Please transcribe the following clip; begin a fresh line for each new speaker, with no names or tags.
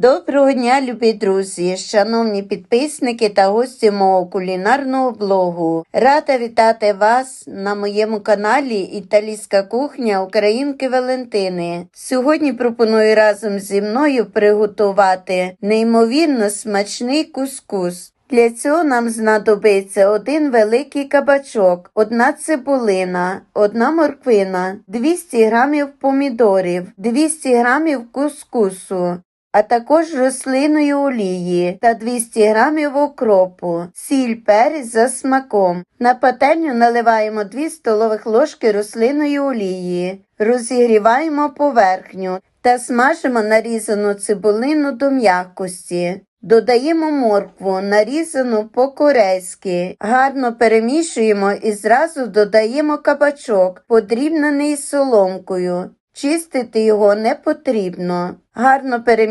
Доброго дня, любі друзі, шановні підписники та гості мого кулінарного блогу. Рада вітати вас на моєму каналі Італійська кухня Українки Валентини. Сьогодні пропоную разом зі мною приготувати неймовірно смачний кускус. Для цього нам знадобиться один великий кабачок, одна цибулина, одна морквина, 200 грамів помідорів, 200 грамів кускусу, а також рослинної олії та 200 грамів окропу, сіль перець за смаком. На пательню наливаємо 2 столових ложки рослинної олії, розігріваємо поверхню та смажимо нарізану цибулину до м'якості. Додаємо моркву, нарізану по-корейськи. Гарно перемішуємо і зразу додаємо кабачок, подрібнений соломкою. Чистити його не потрібно. Гарно перемішуємо.